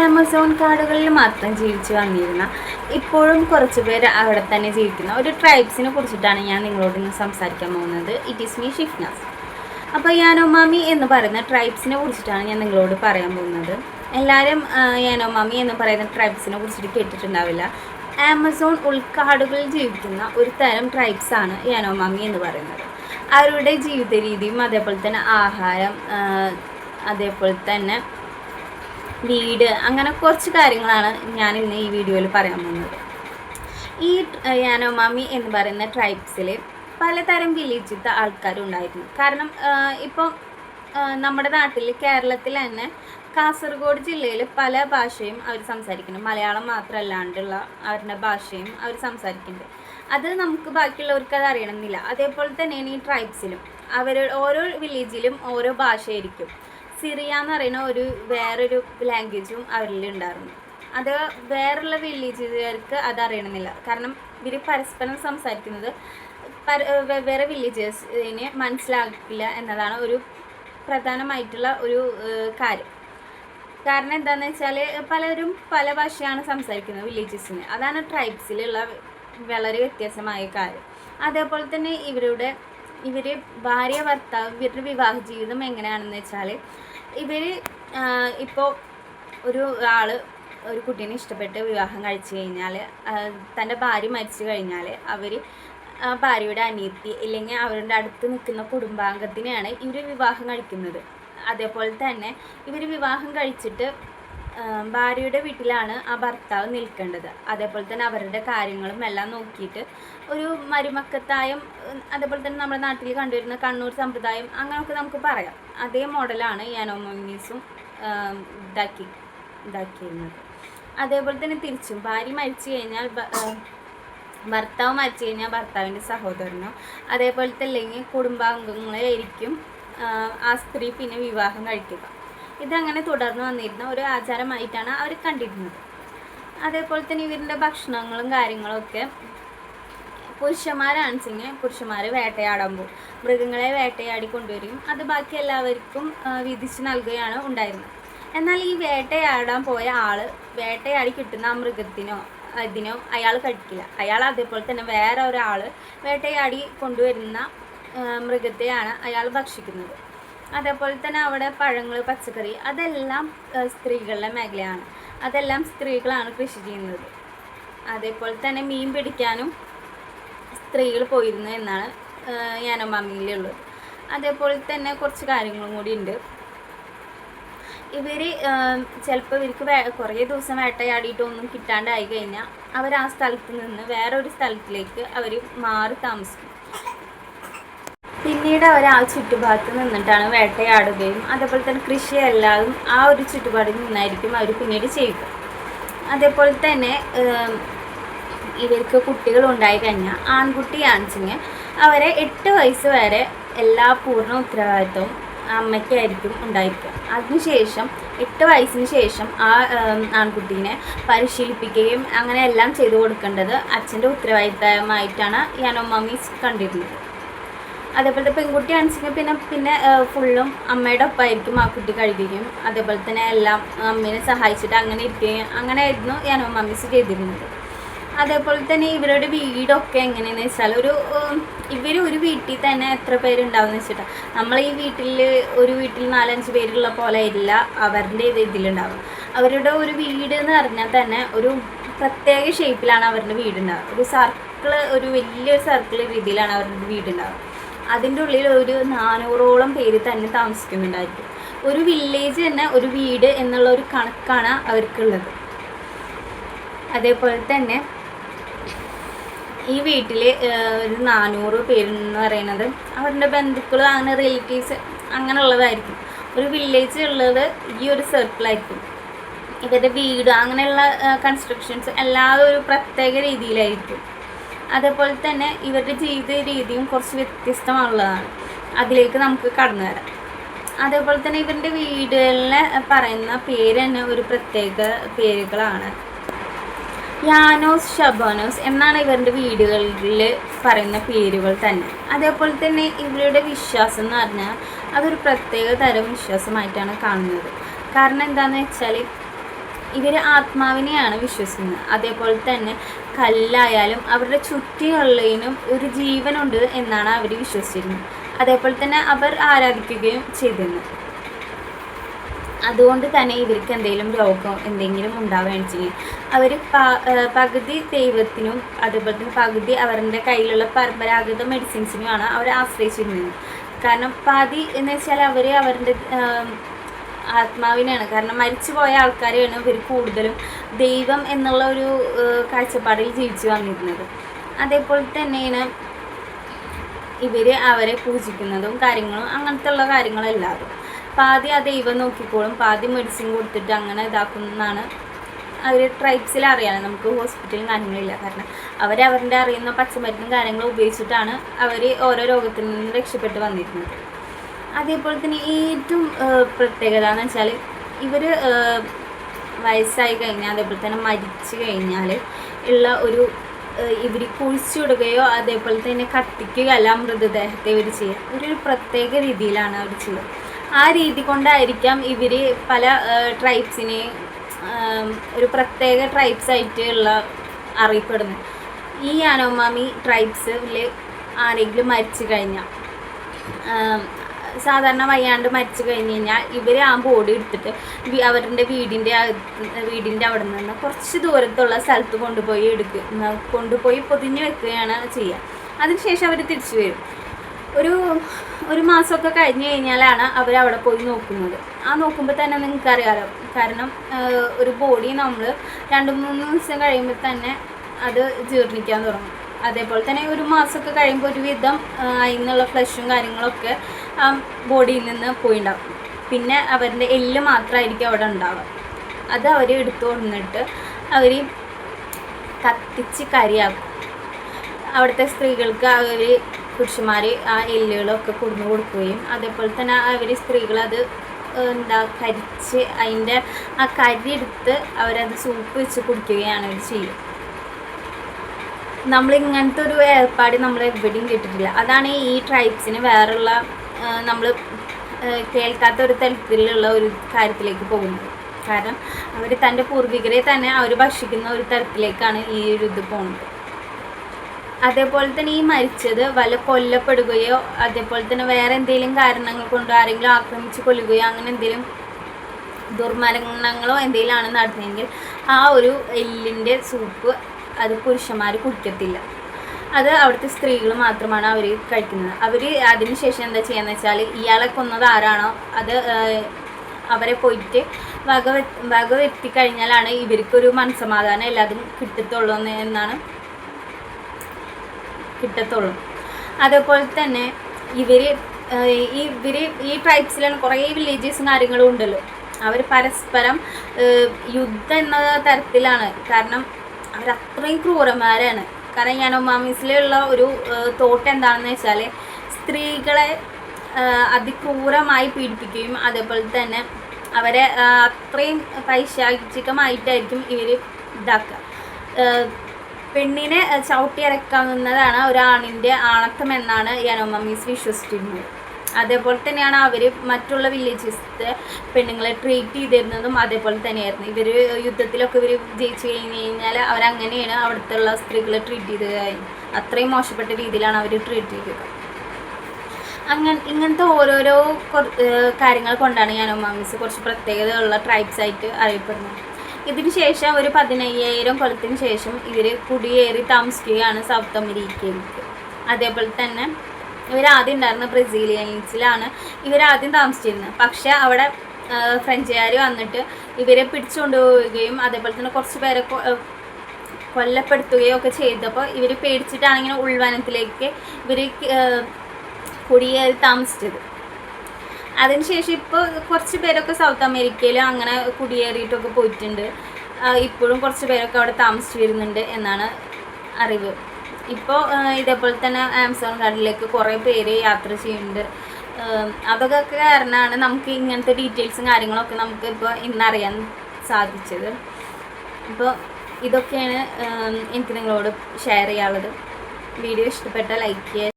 Amazon കാടുകളിൽ മാത്രം ജീവിച്ചു വന്നിരുന്ന ഇപ്പോഴും കുറച്ച് പേര് അവിടെ തന്നെ ജീവിക്കുന്ന. ഒരു ട്രൈബ്സിനെ കുറിച്ചിട്ടാണ് ഞാൻ നിങ്ങളോട് ഇന്ന് സംസാരിക്കാൻ പോകുന്നത്. ഇറ്റ് ഈസ് മീ ഷിഫ്നാസ് അപ്പോൾ യാനോമാമി എന്ന് പറയുന്ന ട്രൈബ്സിനെ കുറിച്ചിട്ടാണ് ഞാൻ നിങ്ങളോട് പറയാൻ പോകുന്നത്. എല്ലാവരും യാനോമാമി എന്ന് പറയുന്ന ട്രൈബ്സിനെ കുറിച്ചിട്ട് കേട്ടിട്ടുണ്ടാവില്ല. ആമസോൺ ഉൾക്കാടുകളിൽ ജീവിക്കുന്ന ഒരു തരം ട്രൈബ്സാണ് യാനോമാമി എന്ന് പറയുന്നത്. അവരുടെ ജീവിത രീതിയും അതേപോലെ തന്നെ ആഹാരം അതേപോലെ തന്നെ വീട് അങ്ങനെ കുറച്ച് കാര്യങ്ങളാണ് ഞാൻ ഇന്ന് ഈ വീഡിയോയിൽ പറയാൻ പോകുന്നത്. ഈ യാനോമാമി എന്ന് പറയുന്ന ട്രൈബ്സിൽ പലതരം വില്ലേജിലത്തെ ആൾക്കാരുണ്ടായിരുന്നു കാരണം ഇപ്പോൾ നമ്മുടെ നാട്ടിൽ കേരളത്തിൽ തന്നെ കാസർഗോഡ് ജില്ലയിൽ പല ഭാഷയും അവർ സംസാരിക്കുന്നു. മലയാളം മാത്രമല്ലാണ്ടുള്ള അവരുടെ ഭാഷയും അവർ സംസാരിക്കുന്നുണ്ട്. അത് നമുക്ക് ബാക്കിയുള്ളവർക്ക് അത് അറിയണമെന്നില്ല. അതേപോലെ തന്നെയാണ് ഈ ട്രൈബ്സിലും അവർ ഓരോ വില്ലേജിലും ഓരോ ഭാഷയായിരിക്കും. സിറിയ എന്ന് പറയുന്ന ഒരു വേറൊരു ലാംഗ്വേജും അവരിൽ ഉണ്ടായിരുന്നു അത് വേറുള്ള വില്ലേജുകാർക്ക് അത് അറിയണമെന്നില്ല. കാരണം ഇവർ പരസ്പരം സംസാരിക്കുന്നത് വെവ്വേറെ വില്ലേജേഴ്സിന് മനസ്സിലാക്കില്ല എന്നതാണ് ഒരു പ്രധാനമായിട്ടുള്ള ഒരു കാര്യം. കാരണം എന്താണെന്ന് വെച്ചാൽ പലരും പല ഭാഷയാണ് സംസാരിക്കുന്നത് വില്ലേജസിന് അതാണ് ട്രൈബ്സിലുള്ള വളരെ വ്യത്യാസമായ കാര്യം. അതേപോലെ തന്നെ ഇവരുടെ ഇവർ ഭാര്യ ഭർത്താവ് ഇവരുടെ വിവാഹ ജീവിതം എങ്ങനെയാണെന്ന് വെച്ചാൽ ഇവർ ഇപ്പോൾ ഒരു ആൾ ഒരു കുട്ടീനെ ഇഷ്ടപ്പെട്ട് വിവാഹം കഴിച്ചു കഴിഞ്ഞാൽ തന്റെ ഭാര്യ മരിച്ചു കഴിഞ്ഞാൽ അവർ ഭാര്യയുടെ അനിയത്തി ഇല്ലെങ്കിൽ അവരുടെ അടുത്ത് നിൽക്കുന്ന കുടുംബാംഗത്തിനെയാണ് ഇവർ വിവാഹം കഴിക്കുന്നത്. അതേപോലെ തന്നെ ഇവർ വിവാഹം കഴിച്ചിട്ട് ഭാര്യയുടെ വീട്ടിലാണ് ആ ഭർത്താവ് നിൽക്കേണ്ടത്. അതേപോലെ തന്നെ അവരുടെ കാര്യങ്ങളും എല്ലാം നോക്കിയിട്ട് ഒരു മരുമക്കത്തായം അതേപോലെ തന്നെ നമ്മുടെ നാട്ടിൽ കണ്ടുവരുന്ന കണ്ണൂർ സമ്പ്രദായം അങ്ങനെയൊക്കെ നമുക്ക് പറയാം. അതേ മോഡലാണ് യാനോമോമീസും ഇതാക്കി ഇതാക്കിയിരുന്നത്. അതേപോലെ തന്നെ തിരിച്ചും. ഭാര്യ മരിച്ചു കഴിഞ്ഞാൽ ഭർത്താവ് മരിച്ചു കഴിഞ്ഞാൽ ഭർത്താവിന്റെ സഹോദരനോ അതേപോലത്തെ അല്ലെങ്കിൽ കുടുംബാംഗങ്ങളെ ആയിരിക്കും ആ സ്ത്രീ പിന്നെ വിവാഹം കഴിക്കുക. ഇതങ്ങനെ തുടർന്ന് വന്നിരുന്ന ഒരു ആചാരമായിട്ടാണ് അവർ കണ്ടിരുന്നത്. അതേപോലെ തന്നെ ഇവരുടെ ഭക്ഷണങ്ങളും കാര്യങ്ങളൊക്കെ പുരുഷന്മാരാണെച്ചെങ്കിൽ പുരുഷന്മാർ വേട്ടയാടാൻ പോകും മൃഗങ്ങളെ വേട്ടയാടി കൊണ്ടുവരികയും അത് ബാക്കി എല്ലാവർക്കും വിധിച്ച് നൽകുകയാണ് ഉണ്ടായിരുന്നത്. എന്നാൽ ഈ വേട്ടയാടാൻ പോയ ആൾ വേട്ടയാടി കിട്ടുന്ന ആ മൃഗത്തിനോ ഇതിനോ അയാൾ കഴിക്കില്ല. അയാൾ അതേപോലെ തന്നെ വേറെ ഒരാൾ വേട്ടയാടി കൊണ്ടുവരുന്ന മൃഗത്തെയാണ് അയാൾ ഭക്ഷിക്കുന്നത്. അതേപോലെ തന്നെ അവിടെ പഴങ്ങൾ പച്ചക്കറി അതെല്ലാം സ്ത്രീകളുടെ മേഖലയാണ്. അതെല്ലാം സ്ത്രീകളാണ് കൃഷി ചെയ്യുന്നത്. അതേപോലെ തന്നെ മീൻ പിടിക്കാനും സ്ത്രീകൾ പോയിരുന്നു എന്നാണ് യാനമാമിയിലുള്ളത് അതേപോലെ തന്നെ കുറച്ച് കാര്യങ്ങളും കൂടി ഉണ്ട്. ഇവർ ചിലപ്പോൾ ഇവർക്ക് വേ കുറേ ദിവസം വേട്ടയാടിയിട്ടൊന്നും കിട്ടാണ്ടായി കഴിഞ്ഞാൽ അവർ ആ സ്ഥലത്ത് നിന്ന് വേറൊരു സ്ഥലത്തിലേക്ക് അവർ മാറി താമസിക്കും. പിന്നീട് അവർ ആ ചുറ്റുഭാഗത്ത് നിന്നിട്ടാണ് വേട്ടയാടുകയും അതേപോലെ തന്നെ കൃഷി എല്ലാവരും ആ ഒരു ചുറ്റുപാടിൽ നിന്നായിരിക്കും അവർ പിന്നീട് ചെയ്യുക അതേപോലെ തന്നെ ഇവർക്ക് കുട്ടികൾ ഉണ്ടായി കഴിഞ്ഞാൽ ആൺകുട്ടി ആൺസിങ് അവരെ എട്ട് വയസ്സ് വരെ എല്ലാ പൂർണ ഉത്തരവാദിത്വവും അമ്മയ്ക്കായിരിക്കും ഉണ്ടായിരിക്കുക. അതിനുശേഷം എട്ട് വയസ്സിന് ശേഷം ആ ആൺകുട്ടീനെ പരിശീലിപ്പിക്കുകയും അങ്ങനെ എല്ലാം ചെയ്തു കൊടുക്കേണ്ടത് അച്ഛന്റെ ഉത്തരവാദിത്തമായിട്ടാണ് യാനോമാമീസ് കണ്ടിരുന്നത്. അതേപോലെ പെൺകുട്ടിയാണെച്ചെങ്കിൽ പിന്നെ പിന്നെ ഫുള്ളും അമ്മയുടെ ഒപ്പമായിരിക്കും ആ കുട്ടി കഴിക്കുകയും അതേപോലെ തന്നെ എല്ലാം അമ്മേനെ സഹായിച്ചിട്ട് അങ്ങനെ ഇരിക്കുകയും അങ്ങനെ ആയിരുന്നു ഞാനോ മമ്മീസ് ചെയ്തിരുന്നത്. അതേപോലെ തന്നെ ഇവരുടെ വീടൊക്കെ എങ്ങനെയാണെന്ന് വെച്ചാൽ ഒരു ഇവർ ഒരു വീട്ടിൽ തന്നെ എത്ര പേരുണ്ടാവുമെന്ന് വെച്ചിട്ടാണ് നമ്മൾ ഈ വീട്ടിൽ ഒരു വീട്ടിൽ നാലഞ്ച് പേരുള്ള പോലെ ഇല്ല അവരുടെ ഇത് ഇതിലുണ്ടാവും അവരുടെ ഒരു വീട് എന്ന് പറഞ്ഞാൽ തന്നെ ഒരു പ്രത്യേക ഷേപ്പിലാണ് അവരുടെ വീടുണ്ടാവുക. ഒരു സർക്കിൾ ഒരു വലിയൊരു സർക്കിൾ രീതിയിലാണ് അവരുടെ വീടുണ്ടാവുക. അതിന്റെ ഉള്ളിൽ ഒരു നാനൂറോളം പേര് തന്നെ താമസിക്കുന്നുണ്ടായിരിക്കും. ഒരു വില്ലേജ് തന്നെ ഒരു വീട് എന്നുള്ള ഒരു കണക്കാണ് അവർക്കുള്ളത്. അതേപോലെ തന്നെ ഈ വീട്ടിൽ ഒരു നാനൂറ് പേരെന്ന് പറയുന്നത് അവരുടെ ബന്ധുക്കൾ അങ്ങനെ റിലേറ്റീവ്സ് അങ്ങനെയുള്ളതായിരിക്കും. ഒരു വില്ലേജ് ഉള്ളത് ഈ ഒരു സർക്കിളായിരിക്കും ഇവരുടെ വീട് അങ്ങനെയുള്ള കൺസ്ട്രക്ഷൻസ് എല്ലാം ഒരു പ്രത്യേക രീതിയിലായിരിക്കും. അതേപോലെ തന്നെ ഇവരുടെ ജീവിത രീതിയും കുറച്ച് വ്യത്യസ്തമുള്ളതാണ് അതിലേക്ക് നമുക്ക് കടന്നു വരാം. അതേപോലെ തന്നെ ഇവരുടെ വീടുകളിലെ പറയുന്ന പേര് തന്നെ ഒരു പ്രത്യേക പേരുകളാണ്. യാനോസ് ഷബാനോസ് എന്നാണ് ഇവരുടെ വീടുകളിൽ പറയുന്ന പേരുകൾ തന്നെ. അതേപോലെ തന്നെ ഇവരുടെ വിശ്വാസം എന്ന് പറഞ്ഞാൽ അതൊരു പ്രത്യേക തരം വിശ്വാസമായിട്ടാണ് കാണുന്നത്. കാരണം എന്താണെന്ന് വെച്ചാൽ ഇവർ ആത്മാവിനെയാണ് വിശ്വസിക്കുന്നത്. അതേപോലെ തന്നെ കല്ലായാലും അവരുടെ ചുറ്റിയുള്ളതിനും ഒരു ജീവനുണ്ട് എന്നാണ് അവർ വിശ്വസിച്ചിരുന്നത്. അതേപോലെ തന്നെ അവർ ആരാധിക്കുകയും ചെയ്തിരുന്നു. അതുകൊണ്ട് തന്നെ ഇവർക്ക് എന്തെങ്കിലും രോഗം എന്തെങ്കിലും ഉണ്ടാവുകയാണ് അവർ പകുതി ദൈവത്തിനും അതുപോലെ തന്നെ പകുതി അവരുടെ കയ്യിലുള്ള പരമ്പരാഗത മെഡിസിൻസിനുമാണ് അവർ ആശ്രയിച്ചിരുന്നത്. കാരണം പാതി എന്ന് വെച്ചാൽ അവർ അവരുടെ ആത്മാവിനെയാണ് കാരണം മരിച്ചുപോയ ആൾക്കാരെയാണ് ഇവർ കൂടുതലും ദൈവം എന്നുള്ള ഒരു കാഴ്ചപ്പാടിൽ ജീവിച്ചു വന്നിരുന്നത്. അതേപോലെ തന്നെയാണ് ഇവർ അവരെ പൂജിക്കുന്നതും കാര്യങ്ങളും അങ്ങനത്തെ ഉള്ള കാര്യങ്ങളെല്ലാവരും പാതി ആ ദൈവം നോക്കിക്കോളും. പാതി മെഡിസിൻ കൊടുത്തിട്ട് അങ്ങനെ ഇതാക്കുന്നതാണ്. അവർ ട്രൈബ്സിൽ അറിയാൻ നമുക്ക് ഹോസ്പിറ്റലും കാര്യങ്ങളില്ല കാരണം അവരവരുടെ അറിയുന്ന പച്ചമരുന്നും കാര്യങ്ങളും ഉപയോഗിച്ചിട്ടാണ് അവർ ഓരോ രോഗത്തിൽ നിന്ന് രക്ഷപ്പെട്ട് വന്നിരുന്നത്. അതേപോലെ തന്നെ ഏറ്റവും പ്രത്യേകത എന്ന് വെച്ചാൽ ഇവർ വയസ്സായി കഴിഞ്ഞാൽ അതേപോലെ തന്നെ മരിച്ചു കഴിഞ്ഞാൽ ഉള്ള ഒരു ഇവർ കുഴിച്ചിടുകയോ അതേപോലെ തന്നെ കത്തിക്കുകയല്ല മൃതദേഹത്തെ ഇവർ ചെയ്യുക. ഒരു പ്രത്യേക രീതിയിലാണ് അവർ ചെയ്യുക. ആ രീതി കൊണ്ടായിരിക്കാം ഇവർ പല ട്രൈബ്സിനെ ഒരു പ്രത്യേക ട്രൈബ്സ് ആയിട്ടുള്ള അറിയപ്പെടുന്നത്. ഈ അനോമാമി ട്രൈബ്സിൽ ആരെങ്കിലും മരിച്ചു കഴിഞ്ഞാൽ സാധാരണ വയ്യാണ്ട് മരിച്ചു കഴിഞ്ഞ് കഴിഞ്ഞാൽ ഇവർ ആ ബോഡി എടുത്തിട്ട് അവരുടെ വീടിന്റെ വീടിന്റെ അവിടെ നിന്ന് കുറച്ച് ദൂരത്തുള്ള സ്ഥലത്ത് കൊണ്ടുപോയി എടുക്കുക കൊണ്ടുപോയി പൊതിഞ്ഞ് വെക്കുകയാണ് ചെയ്യുക അതിനുശേഷം അവർ തിരിച്ചു വരും. ഒരു ഒരു മാസമൊക്കെ കഴിഞ്ഞ് കഴിഞ്ഞാലാണ് അവർ അവിടെ പോയി നോക്കുന്നത്. ആ നോക്കുമ്പോൾ തന്നെ നിങ്ങൾക്ക് അറിയാമല്ലോ കാരണം ഒരു ബോഡി നമ്മൾ രണ്ട് മൂന്ന് ദിവസം കഴിയുമ്പോൾ തന്നെ അത് ജീർണിക്കാൻ തുടങ്ങും. അതേപോലെ തന്നെ ഒരു മാസമൊക്കെ കഴിയുമ്പോൾ ഒരുവിധം അതിൽ നിന്നുള്ള ഫ്ലഷും കാര്യങ്ങളൊക്കെ ആ ബോഡിയിൽ നിന്ന് പോയിണ്ടാവും. പിന്നെ അവരുടെ എല്ല് മാത്രമായിരിക്കും അവിടെ ഉണ്ടാവുക. അത് അവർ എടുത്തു കൊണ്ടിട്ട് അവർ കത്തിച്ച് കരിയാക്കും. അവിടുത്തെ സ്ത്രീകൾക്ക് അവർ പുരുഷന്മാർ ആ എല്ലുകളൊക്കെ കൊടുന്നു കൊടുക്കുകയും അതേപോലെ തന്നെ അവർ സ്ത്രീകളത് എന്താ കരിച്ച് അതിന്റെ ആ കരി എടുത്ത് അവരത് സൂപ്പ് വെച്ച് കുടിക്കുകയാണ് അവർ ചെയ്യുക. നമ്മൾ ഇങ്ങനത്തെ ഒരു ഏർപ്പാട് നമ്മൾ എവിടെയും കേട്ടിട്ടില്ല. അതാണ് ഈ ട്രൈബ്സിന് വേറുള്ള നമ്മൾ കേൾക്കാത്ത ഒരു തരത്തിലുള്ള ഒരു കാര്യത്തിലേക്ക് പോകുന്നത് കാരണം അവർ തന്റെ പൂർവികരെ തന്നെ അവർ ഭക്ഷിക്കുന്ന ഒരു തരത്തിലേക്കാണ് ഈ ഒരു ഇത് പോകുന്നത് അതേപോലെ തന്നെ ഈ മരിച്ചത് വല്ല കൊല്ലപ്പെടുകയോ അതേപോലെ തന്നെ വേറെ എന്തെങ്കിലും കാരണങ്ങൾ കൊണ്ടോ ആരെങ്കിലും ആക്രമിച്ച് കൊല്ലുകയോ അങ്ങനെ എന്തെങ്കിലും ദുർമരണങ്ങളോ എന്തെങ്കിലും ആണ് നടന്നതെങ്കിൽ ആ ഒരു എല്ലിന്റെ സൂപ്പ് അത് പുരുഷന്മാർ കുടിക്കത്തില്ല. അത് അവിടുത്തെ സ്ത്രീകൾ മാത്രമാണ് അവർ കഴിക്കുന്നത്. അവർ അതിനുശേഷം എന്താ ചെയ്യുന്നത് വെച്ചാൽ ഇയാളെ കൊന്നത് ആരാണോ അത് അവരെ പോയിട്ട് വക വെ- വക വരുത്തി കഴിഞ്ഞാലാണ് ഇവർക്കൊരു മനസ്സമാധാനം എല്ലാതും കിട്ടത്തുള്ളൂ എന്ന് എന്നാണ് കിട്ടത്തുള്ളൂ. അതേപോലെ തന്നെ ഇവർ ഇവർ ഈ ട്രൈബ്സിലാണ് കുറേ വില്ലേജസും കാര്യങ്ങളും ഉണ്ടല്ലോ. അവർ പരസ്പരം യുദ്ധം എന്ന തരത്തിലാണ്. കാരണം അവരത്രയും ക്രൂരന്മാരാണ്. കാരണം ഞാൻ ഒമാമിസിലുള്ള ഒരു തോട്ട് എന്താണെന്ന് വെച്ചാൽ സ്ത്രീകളെ അതിക്രൂരമായി പീഡിപ്പിക്കുകയും അതേപോലെ തന്നെ അവരെ അത്രയും പൈശാചികമായിട്ടായിരിക്കും ഇവർ ഇതാക്കുക. പെണ്ണിനെ ചവിട്ടിയിറക്കാവുന്നതാണ് ഒരാണിന്റെ ആണത്തം എന്നാണ് യനോമമീസ് വിശ്വസിച്ചിരുന്നത്. അതേപോലെ തന്നെയാണ് അവർ മറ്റുള്ള വില്ലേജസിലെ പെണ്ണുങ്ങളെ ട്രീറ്റ് ചെയ്തിരുന്നതും അതേപോലെ തന്നെയായിരുന്നു. ഇവർ യുദ്ധത്തിലൊക്കെ ഇവർ ജയിച്ചു കഴിഞ്ഞ് കഴിഞ്ഞാൽ അവരങ്ങനെയാണ് അവിടുത്തെ ഉള്ള സ്ത്രീകളെ ട്രീറ്റ് ചെയ്ത് അത്രയും മോശപ്പെട്ട രീതിയിലാണ് അവർ ട്രീറ്റ് ചെയ്തത്. അങ്ങനെ ഇങ്ങനത്തെ ഓരോരോ കാര്യങ്ങൾ കൊണ്ടാണ് ഞാൻ യാനോമാമീസ് കുറച്ച് പ്രത്യേകതയുള്ള ട്രൈബ്സ് ആയിട്ട് അറിയപ്പെടുന്നത്. ഇതിന് ശേഷം ഒരു പതിനയ്യായിരം കൊല്ലത്തിന് ശേഷം ഇവർ കുടിയേറി താമസിക്കുകയാണ് സൗത്ത് അമേരിക്കയിലേക്ക്. അതേപോലെ തന്നെ ഇവരാദ്യം ഉണ്ടായിരുന്ന ബ്രസീലിയൻസിലാണ് ഇവരാദ്യം താമസിച്ചിരുന്നത്. പക്ഷെ അവിടെ ഫ്രഞ്ചുകാർ വന്നിട്ട് ഇവരെ പിടിച്ചുകൊണ്ട് പോവുകയും അതേപോലെ തന്നെ കുറച്ച് പേരെ കൊല്ലപ്പെടുത്തുകയോ ഒക്കെ ചെയ്തപ്പോൾ ഇവർ പേടിച്ചിട്ടാണ് ഇങ്ങനെ ഉൾവനത്തിലേക്ക് ഇവർ കുടിയേറി താമസിച്ചത്. അതിനുശേഷം ഇപ്പോൾ കുറച്ച് പേരൊക്കെ സൗത്ത് അമേരിക്കയിൽ അങ്ങനെ കുടിയേറിയിട്ടൊക്കെ പോയിട്ടുണ്ട്. ഇപ്പോഴും കുറച്ച് പേരൊക്കെ അവിടെ താമസിച്ച് വരുന്നുണ്ട് എന്നാണ് അറിവ്. ഇപ്പോൾ ഇതേപോലെ തന്നെ ആമസോൺ കാർഡിലേക്ക് കുറേ പേര് യാത്ര ചെയ്യുന്നുണ്ട്. അതൊക്കെ കാരണമാണ് നമുക്ക് ഇങ്ങനത്തെ ഡീറ്റെയിൽസും കാര്യങ്ങളൊക്കെ നമുക്ക് ഇപ്പോൾ ഇന്നറിയാൻ സാധിച്ചത്. അപ്പോൾ ഇതൊക്കെയാണ് എനിക്ക് നിങ്ങളോട് ഷെയർ ചെയ്യാനുള്ളത്. വീഡിയോ ഇഷ്ടപ്പെട്ട ലൈക്ക് ചെയ്യുക.